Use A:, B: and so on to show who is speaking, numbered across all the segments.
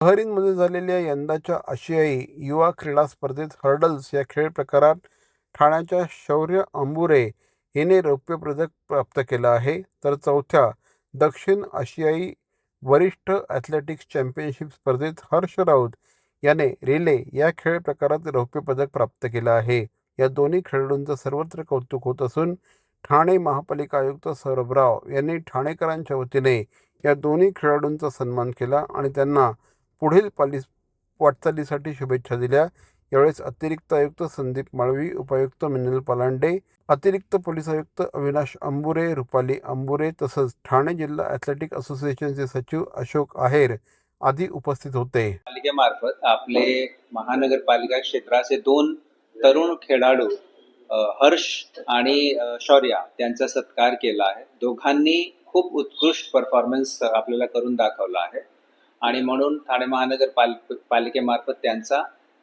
A: बहरीनमध्ये झालेल्या यंदाच्या आशियाई युवा क्रीडा स्पर्धेत हर्डल्स या खेळ प्रकारात ठाण्याच्या शौर्य अंबुरे हिने रौप्य पदक प्राप्त केलं आहे. तर चौथ्या दक्षिण आशियाई वरिष्ठ ॲथलेटिक्स चॅम्पियनशिप स्पर्धेत हर्ष राऊत याने रिले या खेळ प्रकारात रौप्य पदक प्राप्त केलं आहे. या दोन्ही खेळाडूंचं सर्वत्र कौतुक होत असून ठाणे महापालिका आयुक्त सौरभ राव यांनी ठाणेकरांच्या वतीने या दोन्ही खेळाडूंचा सन्मान केला आणि त्यांना पुढील पाली वाटचालीसाठी शुभेच्छा दिल्या. यावेळेस अतिरिक्त आयुक्त संदीप माळवी उपायुक्त मिनल पलांडे अतिरिक्त पोलीस आयुक्त अविनाश अंबुरे रुपाली अंबुरे तसंच ठाणे जिल्हा ॲथलेटिक असोसिएशनचे सचिव अशोक आहेर आदी उपस्थित होते.
B: पालिकेमार्फत आपले महानगरपालिका क्षेत्राचे दोन तरुण खेळाडू हर्ष आणि शौर्या त्यांचा सत्कार केला आहे. दोघांनी खूप उत्कृष्ट परफॉर्मन्स आपल्याला करून दाखवला आहे. आणि म्हणून ठाणे महानगर पाल पालिकेमार्फत त्यांचा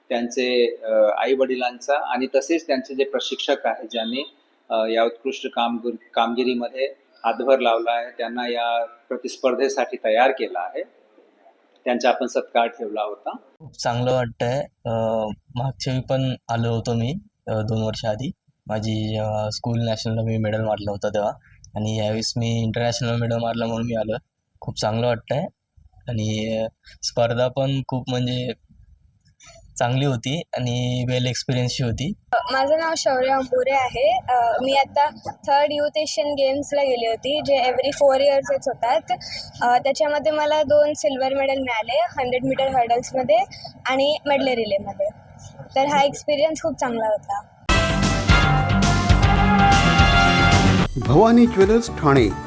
B: त्यांचे आई वडिलांचा आणि तसेच त्यांचे जे प्रशिक्षक आहे ज्यांनी या उत्कृष्ट कामगिरी कामगिरीमध्ये हातभर लावला आहे त्यांना या प्रतिस्पर्धेसाठी तयार केला आहे. त्यांचा आपण सत्कार ठेवला होता.
C: खूप चांगलं वाटतंय. मागच्या वेळी पण आलो होतो मी दोन वर्ष आधी. माझी स्कूल नॅशनलला मी मेडल मारलं होतं तेव्हा. आणि यावेळेस मी इंटरनॅशनल मेडल मारलं म्हणून मी आलो. खूप चांगलं वाटतंय. आणि स्पर्धा पण खूप म्हणजे चांगली होती आणि वेल एक्सपिरियन्सची होती.
D: माझं नाव शौर्य अंबुरे आहे. अ, मी आता थर्ड युथ एशियन गेम्सला गेली होती जे एव्हरी फोर इयर्सच होतात. अ, त्याच्यामध्ये मला दोन सिल्वर मेडल मिळाले हंड्रेड मीटर हर्डल्समध्ये आणि मेडले रिलेमध्ये तर हा एक्सपिरियन्स खूप चांगला होता.
A: भवानी ज्वेलर्स ठाणे.